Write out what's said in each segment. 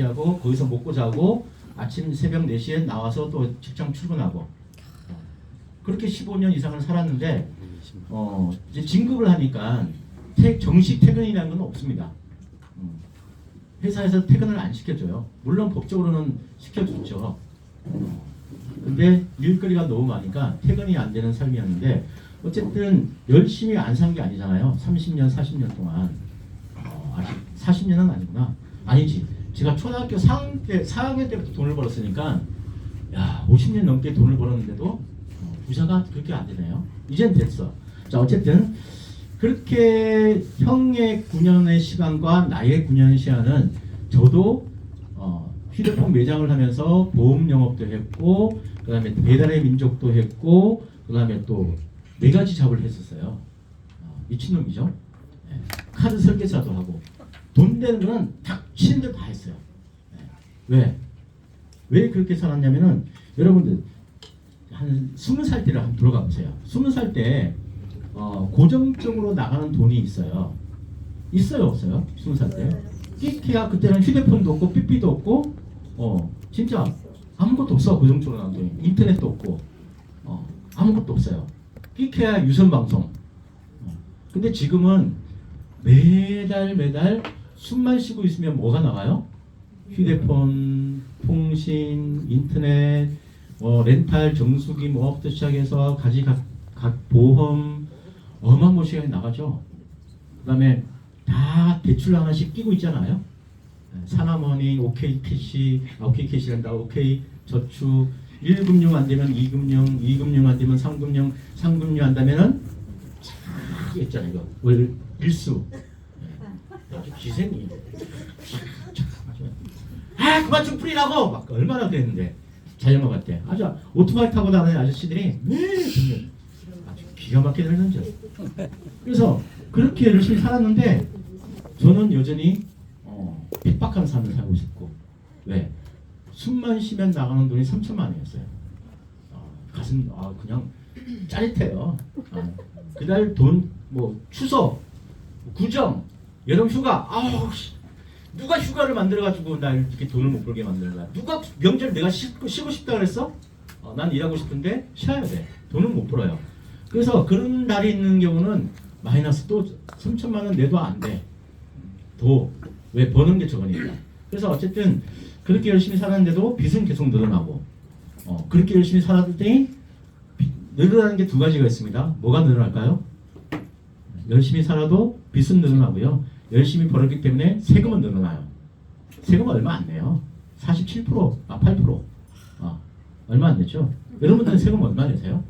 차지하고 거기서 먹고 자고 아침 새벽 4시에 나와서 또 직장 출근하고 어, 그렇게 15년 이상을 살았는데 어, 이제 진급을 하니까 태- 정식 퇴근이라는 건 없습니다. 음. 회사에서 퇴근을 안 시켜줘요. 물론 법적으로는 시켜줬죠. 어, 근데 일거리가 너무 많으니까 퇴근이 안 되는 삶이었는데 어쨌든 열심히 안 산 게 아니잖아요. 30년, 40년 동안. 어, 아직 40년은 아니구나. 아니지. 제가 초등학교 4학년, 때, 4학년 때부터 돈을 벌었으니까 야 50년 넘게 돈을 벌었는데도 어, 부자가 그렇게 안 되네요. 이젠 됐어. 자 어쨌든 그렇게 형의 9년의 시간과 나의 9년의 시간은 저도 어, 휴대폰 매장을 하면서 보험 영업도 했고 그 다음에 배달의 민족도 했고 그 다음에 또 네 가지 잡을 했었어요. 어, 미친놈이죠. 예. 카드 설계사도 하고 돈 되는 거는 다 대로 다 했어요. 예. 왜? 왜 그렇게 살았냐면은 여러분들 한 스무 살 때를 한번 들어가 보세요. 스무 살때 어, 고정적으로 나가는 돈이 있어요. 있어요, 없어요? 스무 살 때? 끼키야 그때는 휴대폰도 없고 삐삐도 없고 어 진짜 아무것도 없어 고정적으로 나가는 돈이 인터넷도 없고 어 아무것도 없어요. 끼케야 유선 방송. 어. 근데 지금은 매달 매달 숨만 쉬고 있으면 뭐가 나와요? 휴대폰, 통신, 인터넷, 뭐 렌탈, 정수기 뭐부터 시작해서 가지 각, 각 보험 어마무시하게 나가죠. 그다음에 다 대출 하나씩 끼고 있잖아요. 사나머니, 오케이 캐시, 아, 오케이 캐시란다, 오케이 저축, 1금융 안 되면 2금융, 2금융 안 되면 3금융, 3금융 한다면은 쫙 있잖아요. 이거 월 일수. 기생이. 아 그만 좀 뿌리라고 막 얼마나 그랬는데 자전거 갈 때 아주 오토바이 타고 다니는 아저씨들이 네 그냥 아주 기가 막히게 살던죠. 그래서 그렇게 열심히 살았는데 저는 여전히 어, 핍박한 삶을 살고 있었고 왜 숨만 쉬면 나가는 돈이 3천만 원이었어요. 어, 가슴 아 그냥 짜릿해요. 어, 그날 돈 뭐 추석 구정 여름 휴가 아우 씨, 누가 휴가를 만들어가지고 나 이렇게 돈을 못 벌게 거야? 누가 명절 내가 쉬고, 쉬고 싶다 그랬어? 어, 난 일하고 싶은데 쉬어야 돼. 돈을 못 벌어요. 그래서 그런 날이 있는 경우는 마이너스 또 3천만 원 내도 안 돼. 더왜 버는 게 적으니까. 그래서 어쨌든 그렇게 열심히 살았는데도 빚은 계속 늘어나고 어, 그렇게 열심히 살았더니 빚- 늘어나는 게 두 가지가 있습니다. 뭐가 늘어날까요? 열심히 살아도 빚은 늘어나고요. 열심히 벌었기 때문에 세금은 늘어나요. 세금 얼마 안 내요. 47%, 아 8%. 어, 얼마 안 내죠? 여러분들은 세금 얼마 내세요?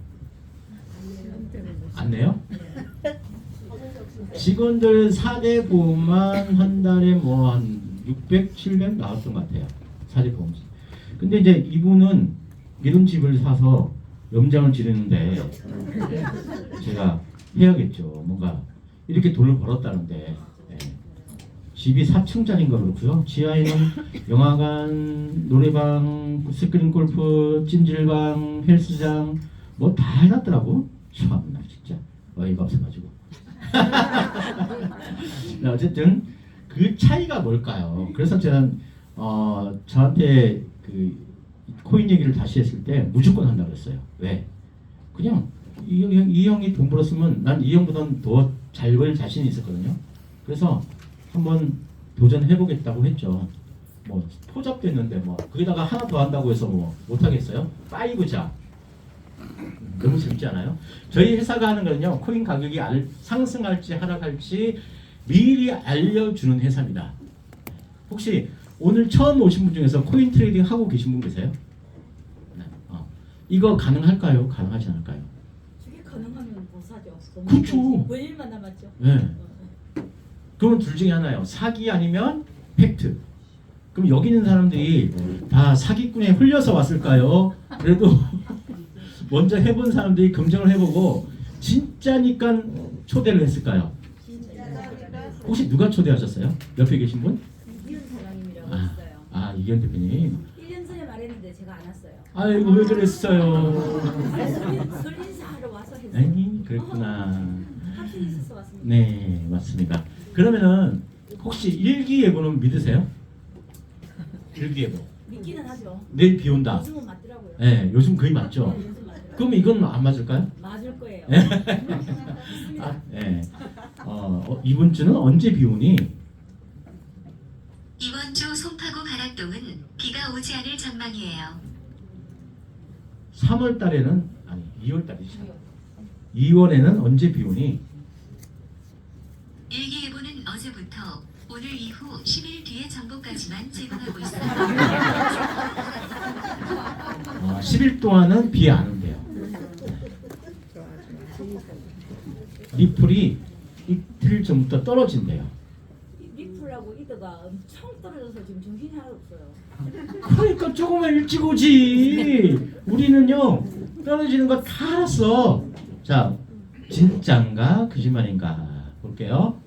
안 내요? 직원들 4대 보험만 한 달에 뭐 한 600, 700 나왔던 것 같아요. 4대 보험. 근데 이제 이분은 이런 집을 사서 염장을 지르는데 제가 해야겠죠. 뭔가 이렇게 돈을 벌었다는데 예. 집이 4층짜리인 거 그렇고요. 지하에는 영화관, 노래방, 스크린 골프, 찜질방, 헬스장 뭐 다 해놨더라고. 참나 진짜 어이가 없어가지고. 네, 어쨌든 그 차이가 뭘까요? 그래서 저는 어, 저한테 그 코인 얘기를 다시 했을 때 무조건 한다고 했어요. 왜? 그냥 이, 형, 이 형이 돈 벌었으면 난 이 형보다는 더잘 벌 자신이 있었거든요. 그래서 한번 도전해보겠다고 했죠. 뭐 포잡도 했는데 뭐 거기다가 하나 더 한다고 해서 뭐 못하겠어요? 파이브자 너무 재밌지 않아요? 저희 회사가 하는 거는요 코인 가격이 알- 상승할지 하락할지 미리 알려주는 회사입니다. 혹시 오늘 처음 오신 분 중에서 코인 트레이딩 하고 계신 분 계세요? 네. 어. 이거 가능할까요? 가능하지 않을까요? 그게 가능하면 못 사죠. 그쵸. 뭐 일만 남았죠. 네. 그러면 둘 중에 하나예요. 사기 아니면 팩트. 그럼 여기 있는 사람들이 다 사기꾼에 흘려서 왔을까요? 그래도 먼저 해본 사람들이 검증을 해보고 진짜니까 초대를 했을까요? 혹시 누가 초대하셨어요? 옆에 계신 분? 이현 사장님이라고 아, 했어요. 아 이현 대표님. 1년 전에 말했는데 제가 안 왔어요. 아이고 왜 그랬어요? 설인- 설인사하러 와서 했어요. 아니 그랬구나. 왔습니다. 네 맞습니다. 그러면은 혹시 일기예보는 믿으세요? 일기예보. 믿기는 하죠. 내일 비 온다. 요즘은 맞더라고요. 네, 요즘 거의 맞죠. 네, 요즘 맞더라고요. 그럼 이건 안 맞을까요? 맞을 거예요. 아, 네. 어, 어, 이번 주는 언제 비 오니? 이번 주 송파구 가락동은 비가 오지 않을 전망이에요. 3월 달에는 아니 2월 달이죠. 2월에는 언제 비 오니? 일기예보는 어제부터 오늘 이후 10일 뒤의 정보까지만 제공하고 있어요. 어, 10일 동안은 비 안 온대요. 리플이 이틀 전부터 떨어진대요. 이 리플하고 이더가 엄청 떨어져서 지금 정신이 하나도 없어요. 그러니까 조금만 일찍 오지. 우리는요 떨어지는 거 다 알았어. 자, 진짠가 거짓말인가 볼게요.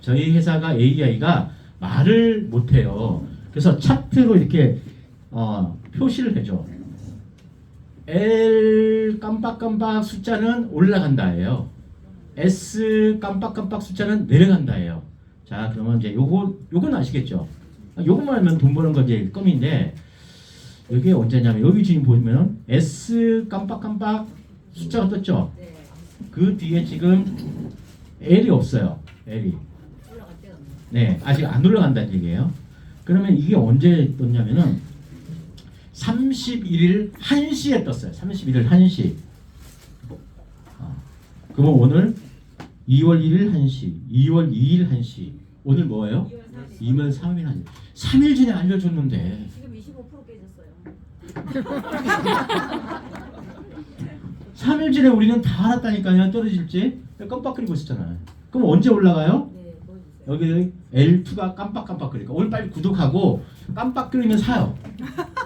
저희 회사가 AI가 말을 못해요. 그래서 차트로 이렇게 어, 표시를 해줘. L 깜빡깜빡 숫자는 올라간다예요. S 깜빡깜빡 숫자는 내려간다예요. 자, 그러면 이제 요거 요건 아시겠죠? 아, 요것만 알면 돈 버는 거 이제 껌인데 여기 언제냐면 여기 지금 보시면 S 깜빡깜빡 숫자가 떴죠. 네. 그 뒤에 지금 L이 없어요. L이. 네, 아직 안 올라간다는 얘기예요. 그러면 이게 언제 떴냐면은 31일 1시에 떴어요. 31일 1시. 아, 그러면 오늘 2월 1일 1시, 2월 2일 1시. 오늘 뭐예요? 2월 3일 1시. 3일 전에 알려줬는데 지금 25% 깨졌어요. 3일 전에 우리는 다 알았다니까요. 떨어질지. 깜빡거리고 있었잖아요. 그럼 언제 올라가요? 네, 보여주세요. 여기 L2가 깜빡깜빡거리니까 오늘 빨리 구독하고 깜빡거리면 사요.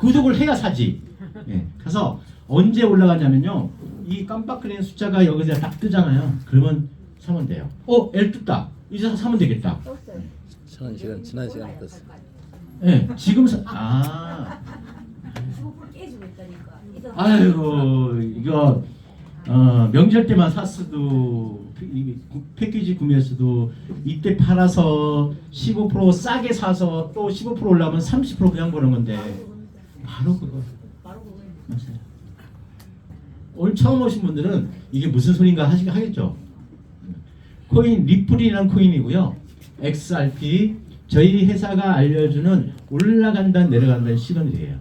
구독을 해야 사지. 예. 그래서 언제 올라가냐면요. 이 깜빡거리는 숫자가 여기서 딱 뜨잖아요. 그러면 사면 돼요. 어, L 떴다. 이제 사면 되겠다. 지난 시간 지난 시간 떴어. 예. 지금 사 아. 25% 깨지고 있다니까. 이더 아이고 이거 어, 명절 때만 샀어도 패키지 구매했어도 이때 팔아서 15% 싸게 사서 또 15% 올라오면 30% 그냥 버는 건데 바로 그거. 맞아요. 오늘 처음 오신 분들은 이게 무슨 소린가 하시, 하겠죠. 코인 리플이라는 코인이고요. XRP 저희 회사가 알려주는 올라간다 내려간다는 시그널이에요.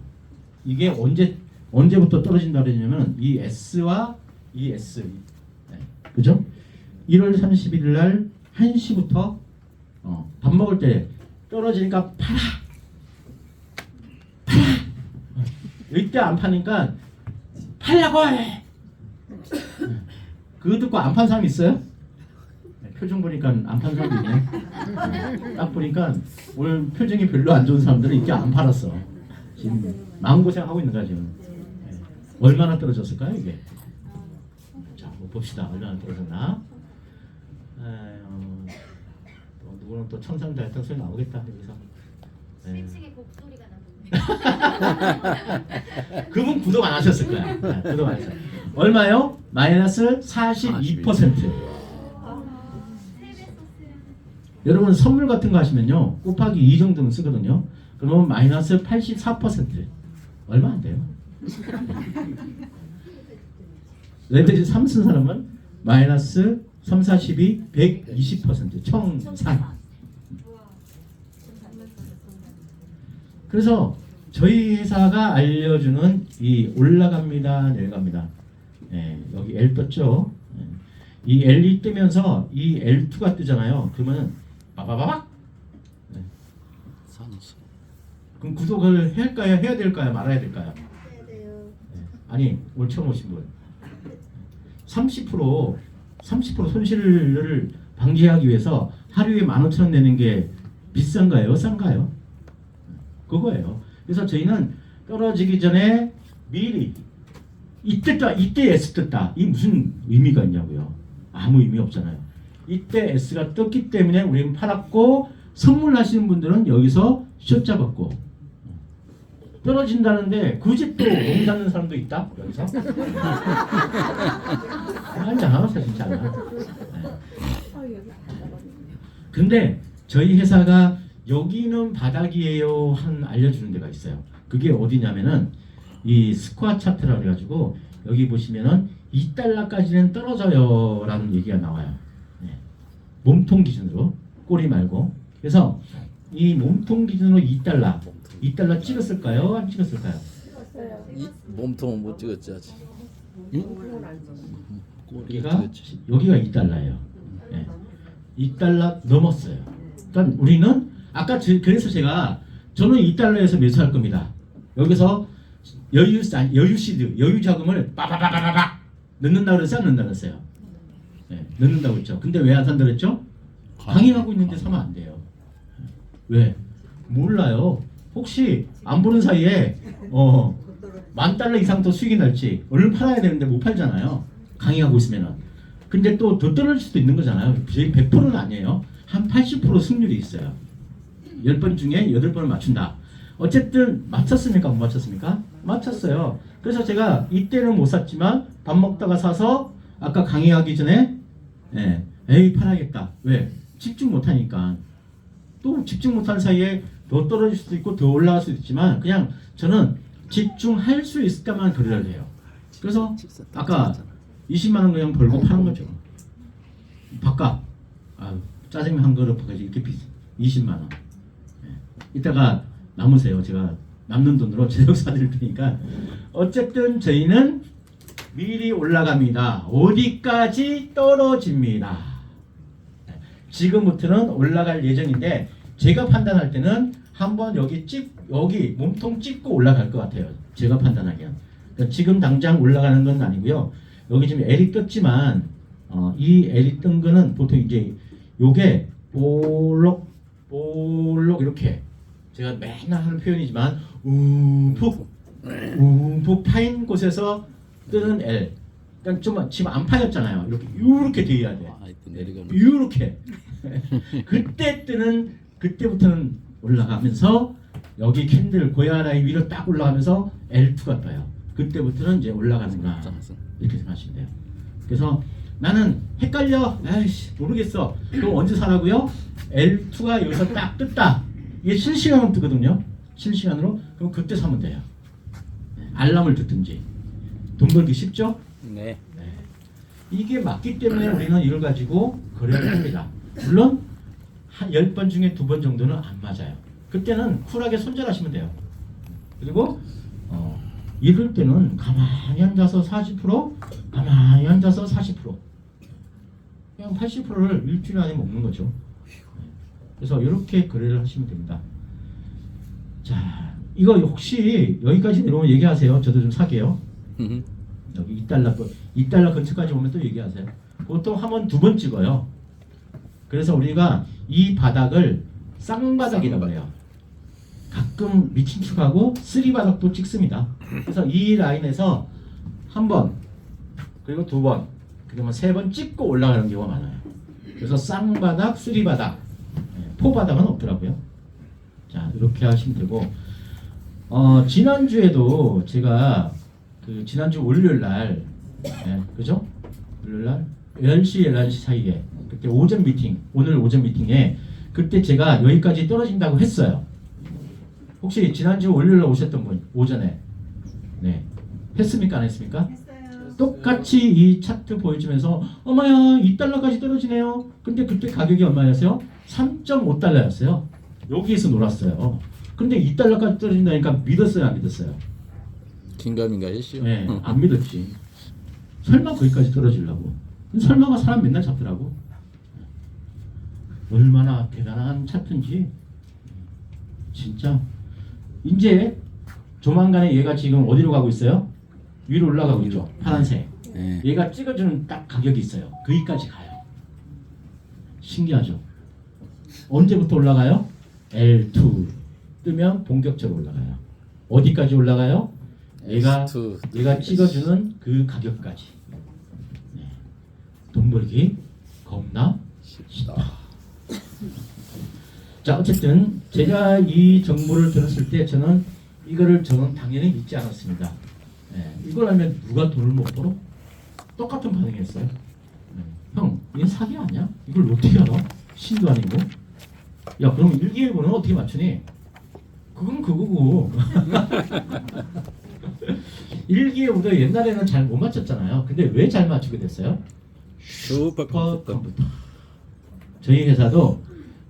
이게 언제 언제부터 떨어진다 그러냐면 이 S와 이 S 네. 그죠? 1월 31일 날 1시부터 어, 밥 먹을 때 떨어지니까 팔아 팔아 어, 이때 안 파니까 팔라고 해. 그거 듣고 안 판 사람 있어요? 네, 표정 보니까 안 판 사람도 있네. 딱 보니까 오늘 표정이 별로 안 좋은 사람들은 이게 안 팔았어. 지금 마음고생 하고 있는 거야 지금. 네. 얼마나 떨어졌을까요 이게? 봅시다. 얼마나 떨어졌나? 또 누구는 또 천상달성 소리 나오겠다 여기서. 네. 곡소리가 그분 구독 안 하셨을 거야. 네, 구독 안 하셨어요. 얼마요? 마이너스 42%. 여러분 선물 같은 거 하시면요 곱하기 2 정도는 쓰거든요. 그러면 마이너스 84% 얼마 안 돼요. 레벨이 3쓴 사람은 마이너스 3, 42, 120% 청산. 그래서 저희 회사가 알려주는 이 올라갑니다, 내려갑니다. 예, 여기 L 떴죠. 예. 이 L이 뜨면서 이 L2가 뜨잖아요. 그러면 빠바바박. 예. 그럼 구독을 할까요? 해야 될까요? 말아야 될까요? 예. 아니 오늘 처음 오신 분. 30% 30% 손실을 방지하기 위해서 하루에 15,000원 내는 게 비싼가요? 싼가요? 그거예요. 그래서 저희는 떨어지기 전에 미리 이때 떴 이때 S 떴다. 이 무슨 의미가 있냐고요. 아무 의미 없잖아요. 이때 S가 떴기 때문에 우리는 팔았고 선물하시는 분들은 여기서 숏 잡았고 떨어진다는데 굳이 또몸 잡는 사람도 있다 여기서 안 하겠어 진짜. 네. 근데 저희 회사가 여기는 바닥이에요 한 알려주는 데가 있어요. 그게 어디냐면은 이 스코어 차트라 그래가지고 여기 보시면은 2달러까지는 떨어져요 라는 얘기가 나와요. 네. 몸통 기준으로 꼬리 말고 그래서 이 몸통 기준으로 2달러 2달러 찍었을까요? 안 찍었을까요? 이 몸통은 못 찍었지 아직. 여기가. 여기가 2달러예요. 네. 2달러 넘었어요. 그러니까 우리는 아까 제- 그래서 제가 저는 2달러에서 매수할 겁니다. 여기서 여유 아니, 여유 시드 여유 자금을 빠바바바바박 넣는다고 그래서 안 넣는다고 그랬어요. 네, 넣는다고 했죠. 근데 왜 안 산다고 그랬죠? 강의하고 있는데 사면 안 돼요. 왜? 몰라요. 혹시 안 보는 사이에 어, 만 달러 이상 더 수익이 날지 얼른 팔아야 되는데 못 팔잖아요. 강의하고 있으면은. 근데 또 더 떨어질 수도 있는 거잖아요. 100%는 아니에요. 한 80% 승률이 있어요. 10번 중에 8번을 맞춘다. 어쨌든 맞췄습니까? 못 맞췄습니까? 맞췄어요. 그래서 제가 이때는 못 샀지만 밥 먹다가 사서 아까 강의하기 전에 예, 에이 팔아야겠다. 왜? 집중 못 하니까. 또 집중 못하는 사이에 더 떨어질 수도 있고 더 올라갈 수도 있지만 그냥 저는 집중할 수 있을까만 거래를 해요. 그래서 아까 20만 원 그냥 벌고 파는 거죠. 바깥 아, 짜장면 한 그릇 가지고 이렇게 비싸 20만 원. 예. 이따가 남으세요. 제가 남는 돈으로 제작 사드릴 테니까 어쨌든 저희는 미리 올라갑니다. 어디까지 떨어집니다. 예. 지금부터는 올라갈 예정인데 제가 판단할 때는 한번 여기 찍 여기 몸통 찍고 올라갈 것 같아요. 제가 판단하기엔 그러니까 지금 당장 올라가는 건 아니고요. 여기 지금 L이 떴지만 어, 이 L이 뜬 거는 보통 이제 요게 볼록 볼록 이렇게 제가 맨날 하는 표현이지만 움푹 움푹 파인 곳에서 뜨는 L. 그러니까 좀 지금 안 파였잖아요. 이렇게 이렇게 돼야 돼. 아, 이때 내려가면 이렇게 그때 뜨는 그때부터는 올라가면서 여기 캔들 고야라인 위로 딱 올라가면서 L2가 떠요. 그때부터는 이제 올라가는구나 장성. 이렇게 생각하시면 돼요. 그래서 나는 헷갈려. 아이씨 모르겠어. 그럼 언제 사라고요? L2가 여기서 딱 떴다. 이게 실시간으로 뜨거든요. 실시간으로. 그럼 그때 사면 돼요. 네, 알람을 듣든지. 돈 벌기 쉽죠? 네. 네. 이게 맞기 때문에 우리는 이걸 가지고 거래를 합니다. 물론 한 10번 중에 두 번 정도는 안 맞아요. 그때는 쿨하게 손절하시면 돼요. 그리고 어, 이럴 때는 가만히 앉아서 40% 가만히 앉아서 40% 그냥 80%를 일주일 안에 먹는 거죠. 그래서 이렇게 거래를 하시면 됩니다. 자, 이거 혹시 여기까지 내려오면 얘기하세요. 저도 좀 사게요. 여기 2달러 또 2달러 근처까지 오면 또 얘기하세요. 보통 한 번 두 번 찍어요. 그래서 우리가 이 바닥을 쌍바닥이라고 해요. 가끔 미친 척하고 쓰리바닥도 찍습니다. 그래서 이 라인에서 한 번, 그리고 두 번, 그러면 세번 찍고 올라가는 경우가 많아요. 그래서 쌍바닥, 쓰리바닥, 예, 포바닥은 없더라고요. 자, 이렇게 하시면 되고, 어, 지난주에도 제가 그 지난주 월요일 날, 예, 그죠? 월요일 날 10시 11시 사이에 그때 오전 미팅, 오늘 오전 미팅에 그때 제가 여기까지 떨어진다고 했어요. 혹시 지난주 월요일 날 오셨던 분 오전에 네 했습니까 안 했습니까? 똑같이 이 차트 보여주면서 어머야 2달러까지 떨어지네요. 근데 그때 가격이 얼마였어요? 3.5달러였어요. 여기에서 놀았어요. 근데 2달러까지 떨어진다니까 믿었어요 안 믿었어요? 긴가민가 했시오. 네, 안 믿었지. 설마 거기까지 떨어지려고. 설마가 사람 맨날 잡더라고. 얼마나 대단한 차트인지. 진짜. 이제 조만간에 얘가 지금 어디로 가고 있어요? 위로 올라가고 있죠. 파란색. 네. 얘가 찍어주는 딱 가격이 있어요. 거기까지 가요. 신기하죠? 언제부터 올라가요? L2 뜨면 본격적으로 올라가요. 어디까지 올라가요? 얘가 S2. 얘가 찍어주는 그 가격까지. 네. 돈 벌기 겁나 쉽다. 자 어쨌든 제가 이 정보를 들었을 때 저는 이거를 저는 당연히 믿지 않았습니다. 예, 이걸 알면 누가 돈을 못 벌어? 똑같은 반응이었어요. 예, 형, 이게 사기 아니야? 이걸 어떻게 알아? 신도 아니고. 야 그럼 일기예보는 어떻게 맞추니? 그건 그거고. 일기예보도 옛날에는 잘 못 맞췄잖아요. 근데 왜 잘 맞추게 됐어요? 슈퍼컴퓨터. 컴퓨터. 저희 회사도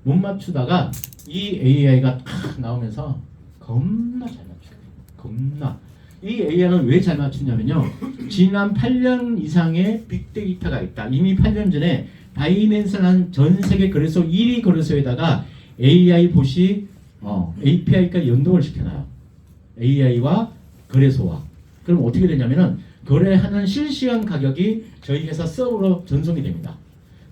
못 맞추다가 이 AI가 탁 나오면서 겁나 잘 맞춰요. 겁나. 이 AI는 왜 잘 맞추냐면요. 지난 8년 이상의 빅데이터가 있다. 이미 8년 전에 바이낸스라는 전 세계 거래소 1위 거래소에다가 AI 보시 어, API까지 연동을 시켜놔요. AI와 거래소와. 그럼 어떻게 되냐면은 거래하는 실시간 가격이 저희 회사 서버로 전송이 됩니다.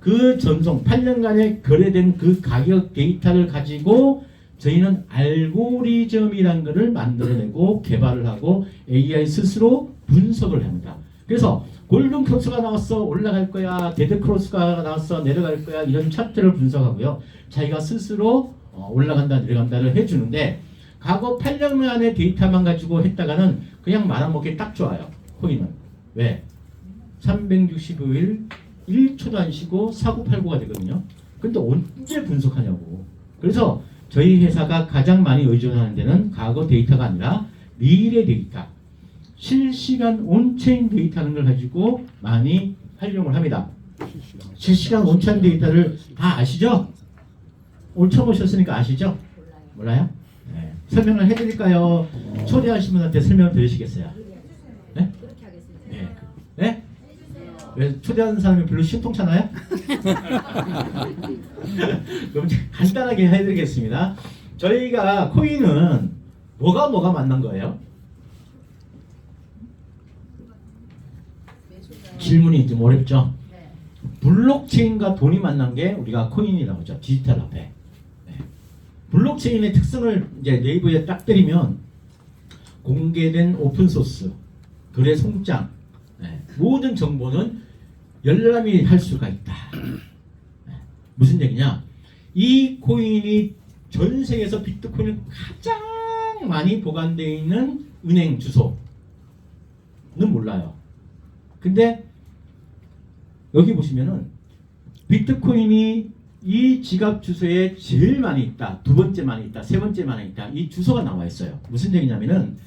그 전송 8년간의 거래된 그 가격 데이터를 가지고 저희는 알고리즘이란 것을 만들어내고 개발을 하고 AI 스스로 분석을 합니다. 그래서 골든 크로스가 나왔어 올라갈 거야 데드 크로스가 나왔어 내려갈 거야 이런 차트를 분석하고요. 자기가 스스로 어, 올라간다 내려간다를 해주는데 과거 8년간의 데이터만 가지고 했다가는 그냥 말아먹기 딱 좋아요. 코인은 왜? 365일 1초도 안 쉬고 사고팔고가 되거든요. 근데 언제 분석하냐고. 그래서 저희 회사가 가장 많이 의존하는 데는 과거 데이터가 아니라 미래 데이터, 실시간 온체인 데이터는 걸 가지고 많이 활용을 합니다. 실시간 온체인 데이터를 다 아시죠? 올 처음 오셨으니까 아시죠? 몰라요. 네. 설명을 해드릴까요? 초대하신 분한테 설명을 드리시겠어요? 네? 왜 초대하는 사람이 별로 신통찮아요? 그럼 간단하게 해드리겠습니다. 저희가 코인은 뭐가 뭐가 만난 거예요? 질문이 좀 어렵죠? 네. 블록체인과 돈이 만난 게 우리가 코인이라고 하죠. 디지털 화폐. 네. 블록체인의 특성을 이제 네이버에 딱 때리면 공개된 오픈 소스, 거래 송장, 네. 모든 정보는 열람이 할 수가 있다. 네. 무슨 얘기냐? 이 코인이 전 세계에서 비트코인을 가장 많이 보관되어 있는 은행 주소는 몰라요. 근데 여기 보시면은 비트코인이 이 지갑 주소에 제일 많이 있다, 두 번째 많이 있다, 세 번째 많이 있다. 이 주소가 나와 있어요. 무슨 얘기냐면은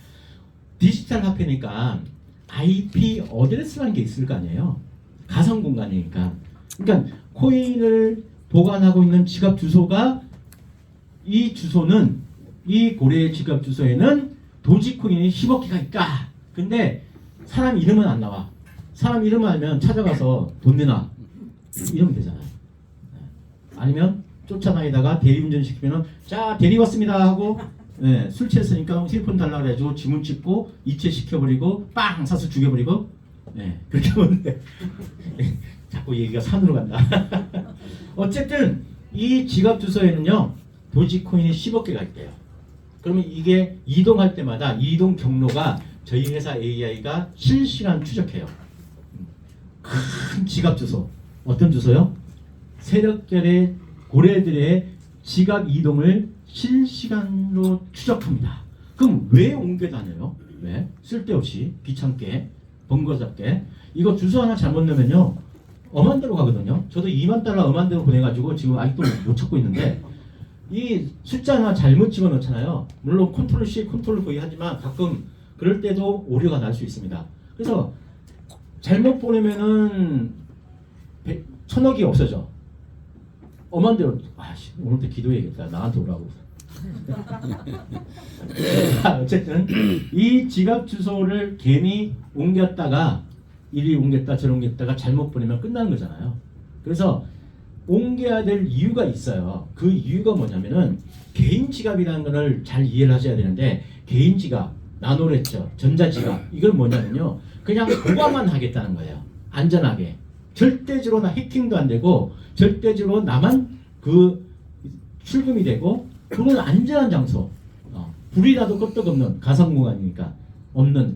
디지털 화폐니까 IP 어드레스라는 게 있을 거 아니에요. 가상 공간이니까. 그러니까 코인을 보관하고 있는 지갑 주소가 이 주소는 이 고래 지갑 주소에는 도지코인이 10억 개가 있다. 근데 사람 이름은 안 나와. 사람 이름 알면 찾아가서 돈 내놔. 이러면 되잖아요. 네. 아니면 쫓아다니다가 대리운전 시키면은 자 대리 왔습니다 하고 네, 술 취했으니까 휴대폰 달라 그래가지고 지문 찍고 이체 시켜버리고 빵 사서 죽여버리고 네, 그렇게 하면 돼. 자꾸 얘기가 산으로 간다. 어쨌든 이 지갑 주소에는요 도지코인이 10억 개가 있대요. 그러면 이게 이동할 때마다 이동 경로가 저희 회사 AI가 실시간 추적해요. 큰 지갑 주소 어떤 주소요? 세력들의 고래들의 지갑 이동을 실시간으로 추적합니다. 그럼 왜 옮겨 다녀요? 왜? 쓸데없이 귀찮게 번거 잡게 이거 주소 하나 잘못 넣으면요 엄한 데로 가거든요. 저도 2만 달러 엄한 데로 보내가지고 지금 아직도 못 찾고 있는데 이 숫자 하나 잘못 집어넣잖아요. 물론 컨트롤 C, 컨트롤 V 하지만 가끔 그럴 때도 오류가 날 수 있습니다. 그래서 잘못 보내면은 백- 천억이 없어져. 엄한 대로 아씨 오늘부터 기도해야겠다. 나한테 오라고. 자, 어쨌든 이 지갑 주소를 괜히 옮겼다가 이리 옮겼다 저리 옮겼다가 잘못 보내면 끝나는 거잖아요. 그래서 옮겨야 될 이유가 있어요. 그 이유가 뭐냐면은 개인 지갑이라는 거를 잘 이해를 하셔야 되는데 개인 지갑, 나노랬죠, 전자 지갑 이걸 뭐냐면요. 그냥 보관만 하겠다는 거예요. 안전하게. 절대적으로 나 해킹도 안 되고 절대적으로 나만 그 출금이 되고 그건 안전한 장소. 어, 불이라도 끄떡없는 가상 공간이니까 없는